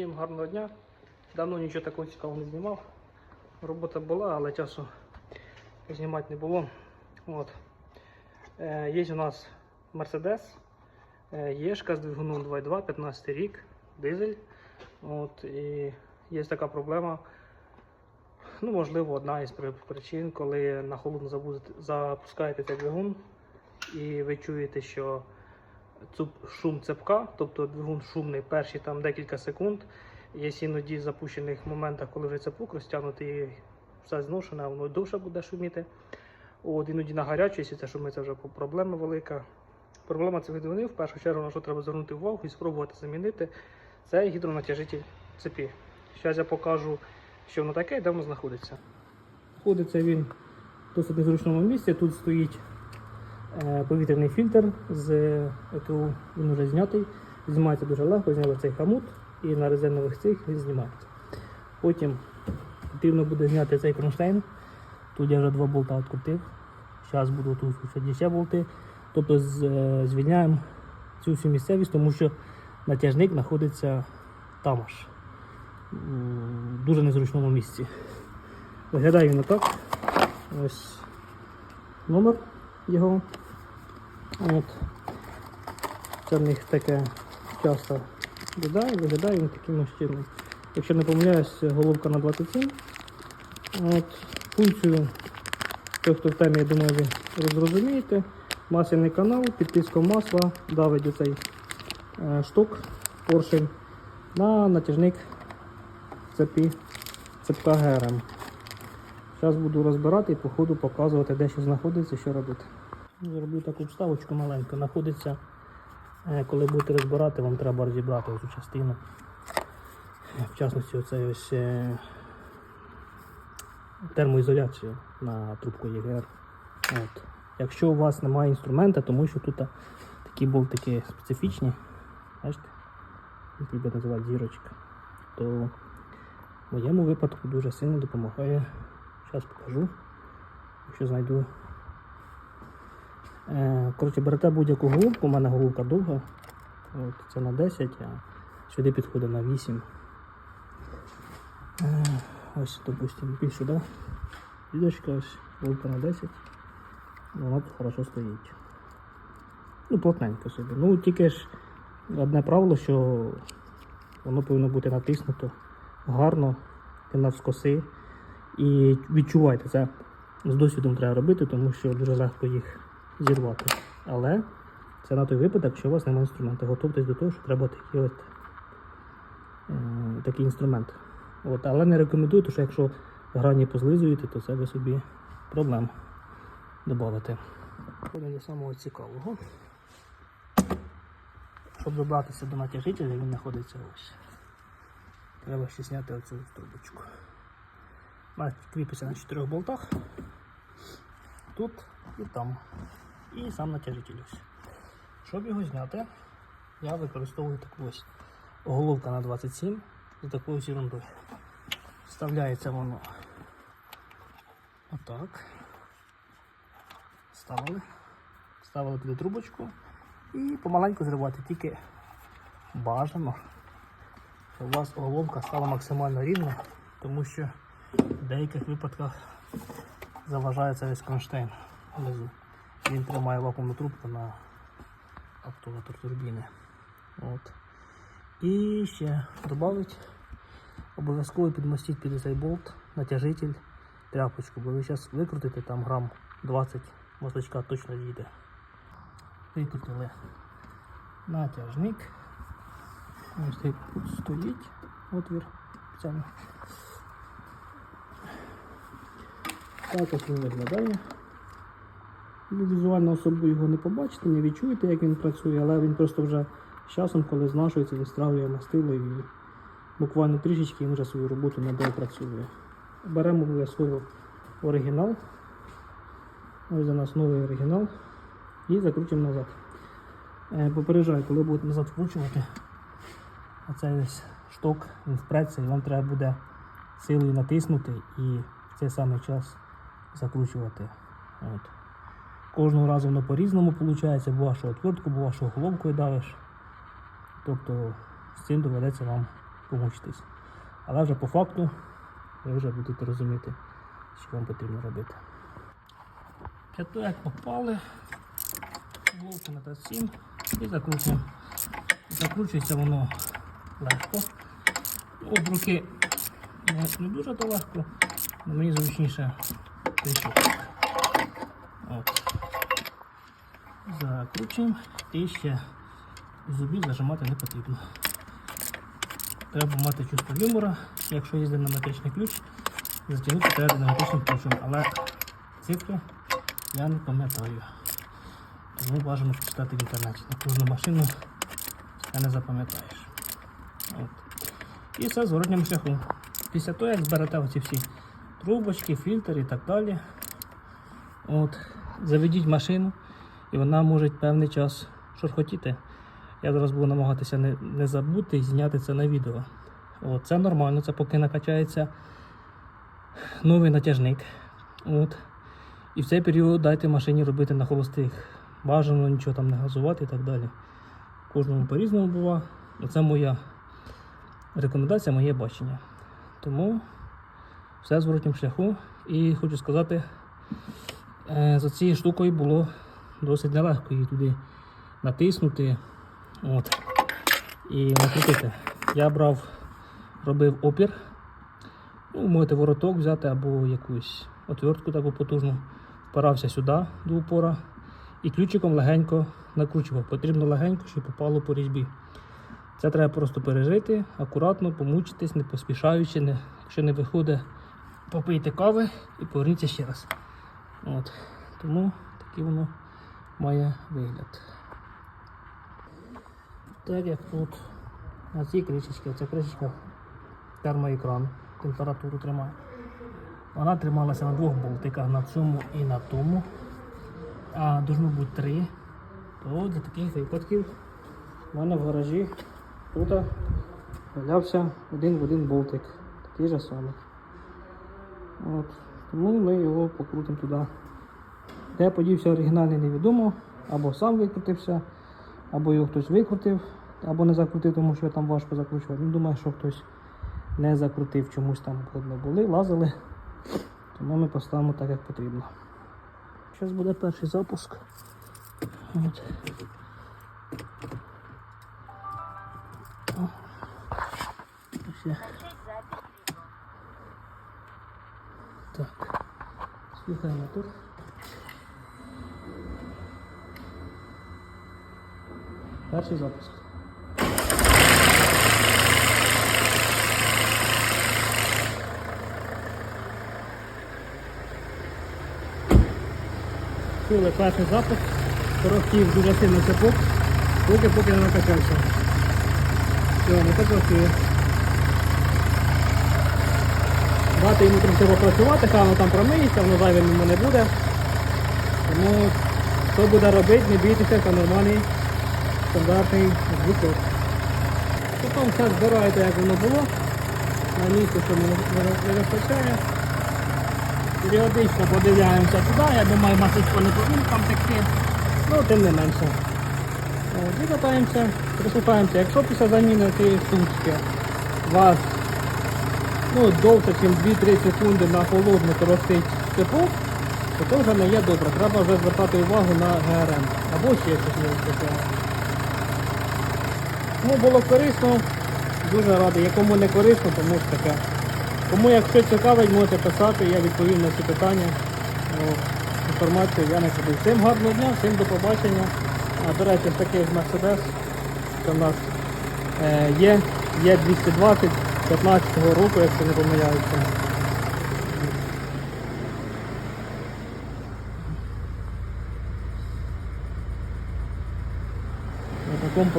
Всім гарного дня. Давно нічого такого цікавого не знімав. Робота була, але часу знімати не було. От. Е, є у нас Mercedes, е, Єшка з двигуном 2.2, 15 рік, дизель. От, і є така проблема. Ну, можливо, одна із причин, коли на холодно запускаєте цей двигун і ви чуєте, що шум цепка, тобто двигун шумний перші там декілька секунд. Є іноді в запущених моментах, коли вже цепок розтягнутий все зношене, воно довше буде шуміти. От іноді на гарячу, якщо це шумить, це вже проблема велика. Проблема цих двигунів, в першу чергу, на що треба звернути увагу і спробувати замінити, це гідронатяжитель цепі. Зараз я покажу, що воно таке і де воно знаходиться. Знаходиться він в досить незручному місці. Тут стоїть повітряний фільтр з ЕКУ, він вже знятий. Знімається дуже легко, зняли цей хамут і на резинових цих він знімається. Потім потрібно буде зняти цей кронштейн. Тут я вже два болта відкрутив. Зараз буду тут включати ще болти. Тобто е, звільняємо цю всю місцевість, тому що натяжник знаходиться там аж. В дуже незручному місці. Виглядає він отак. Ось номер його. От. Це в них таке часто виглядає, виглядає він таким чином. Якщо не помиляюсь, головка на 27. От. Функцію, той, хто в темі, я думаю, ви зрозумієте. Масляний канал, під масла давить оцей е, шток, поршень на натяжник цепі, цепка ГРМ. Зараз буду розбирати і по ходу показувати, де що знаходиться, що робити. Зроблю таку вставочку маленьку. Знаходиться, е, коли будете розбирати, вам треба розібрати цю частину. В частності оцей ось е, термоізоляцію на трубку ЄГР. От. Якщо у вас немає інструмента, тому що тут такі болтики специфічні, бачите, їх люблять називати зірочка, то в моєму випадку дуже сильно допомагає. Зараз покажу, якщо знайду. Е, Коротше, берете будь-яку головку, у мене головка довга. От, це на 10, а сюди підходить на 8. Е, Ось, допустимо, більше, да? Відочка ось, головка на 10. Вона тут хорошо стоїть. Ну, плотненько собі. Ну, тільки ж одне правило, що воно повинно бути натиснуто гарно, і навскоси. І відчувайте, це з досвідом треба робити, тому що дуже легко їх зірвати. Але це на той випадок, якщо у вас немає інструменту. Готуйтесь до того, що треба такий, от, е, такий інструмент. От, але не рекомендую, тому що якщо грані позлизуєте, то це ви собі проблем додати. Ходимо до самого цікавого. Щоб добратися до натяжителя, він знаходиться ось. Треба ще зняти оцю трубочку. Вона кріпиться на чотирьох болтах. Тут і там. І сам натяжитель ось. Щоб його зняти, я використовую таку ось головка на 27 з такою ерундою. Вставляється воно отак. Ставили. Ставили туди трубочку і помаленьку зривати, тільки бажано, щоб у вас головка стала максимально рівна, тому що в деяких випадках заважає цей весь кронштейн внизу. Він тримає вакуумну трубку на актуатор турбіни. От. І ще додати, обов'язково підмостіть під цей болт, натяжитель, тряпочку, бо ви зараз викрутите там грам 20 мосточка точно їде. Викрутили натяжник. Ось тут стоїть отвір спеціально. Так ось він виглядає. Ви Візуально особо його не побачите, не відчуєте, як він працює, але він просто вже з часом, коли знашується, вистраює мастило і буквально трішечки він вже свою роботу не допрацює. Беремо обов'язково оригінал. Ось за нас новий оригінал. І закручуємо назад. Е, Попереджаю, коли будете назад вкручувати, оцей ось шток, він впреться і вам треба буде силою натиснути і в цей самий час закручувати. От. Кожного разу воно по-різному виходить, бо вашу отвертку, бо вашу головкою давиш. Тобто з цим доведеться вам помучитись. Але вже по факту ви вже будете розуміти, що вам потрібно робити. Після того, як попали, головку на Т7 і закручуємо. Закручується воно легко. Об руки не, дуже то легко, але мені зручніше. От. Закручуємо і ще зубів зажимати не потрібно. Треба мати чувство юмора, якщо є динаматичний ключ, затягнути треба динаматичним ключом, але цифри я не пам'ятаю. Тому бажано почитати в інтернеті. На кожну машину це не запам'ятаєш. І все зворотньому шляху. Після того, як зберете оці всі трубочки, фільтри і так далі, от, заведіть машину і вона може певний час шурхотіти. Я зараз буду намагатися не, не забути і зняти це на відео. От, це нормально, це поки накачається новий натяжник. От. І в цей період дайте машині робити на холостих. Бажано нічого там не газувати і так далі. Кожному по-різному бува. Це моя рекомендація, моє бачення. Тому все в зворотньому шляху. І хочу сказати, е, за цією штукою було досить нелегко її туди натиснути от, і накрутити. Я брав, робив опір. Ну, можете вороток взяти або якусь отвертку таку потужну. Впирався сюди до упора і ключиком легенько накручував. Потрібно легенько, щоб попало по різьбі. Це треба просто пережити, акуратно, помучитись, не поспішаючи. Не, якщо не виходить, попийте кави і поверніться ще раз. От. Тому такий воно має вигляд. Так як тут на цій кришечці, ця кришечка термоекран, температуру тримає. Вона трималася на двох болтиках, на цьому і на тому. А должно бути три. То для таких випадків в мене в гаражі тут валявся один в один болтик. Такий же самий. От. Тому ми його покрутимо туди. Де подівся оригінальний невідомо, або сам викрутився, або його хтось викрутив, або не закрутив, тому що там важко закручувати. Ну, думаю, що хтось не закрутив, чомусь там видно були, лазили. Тому ми поставимо так, як потрібно. Зараз буде перший запуск. От. Так. Слухаємо мотор. Перший запуск. Чули перший запуск, коротів дуже сильно цепок, поки поки не накачався. Все, мотор працює. Дати йому трохи попрацювати, хай воно там промиється, воно зайвим йому не буде. Тому хто буде робити, не бійтеся, це нормальний стандартний звук. Потім все збираєте, як воно було. На місці, що не, вистачає. Періодично подивляємося туди, я думаю, масочко не повинен там текти, ну тим не менше. От, І катаємося, прислухаємося. Якщо після заміни цієї штучки вас ну, довше, ніж 2-3 секунди на холодну ростить тепло, то це вже не є добре. Треба вже звертати увагу на ГРМ або ще щось не вистачає. Ну, було корисно, дуже радий. Якому не корисно, тому ж таке. Кому якщо цікавить, можете писати, я відповім на всі питання. Інформацію я не куди. Всім гарного дня, всім до побачення. А, до речі, такий Mercedes. Це в нас е, є, є 220 15-го року, якщо не помиляюся. На такому.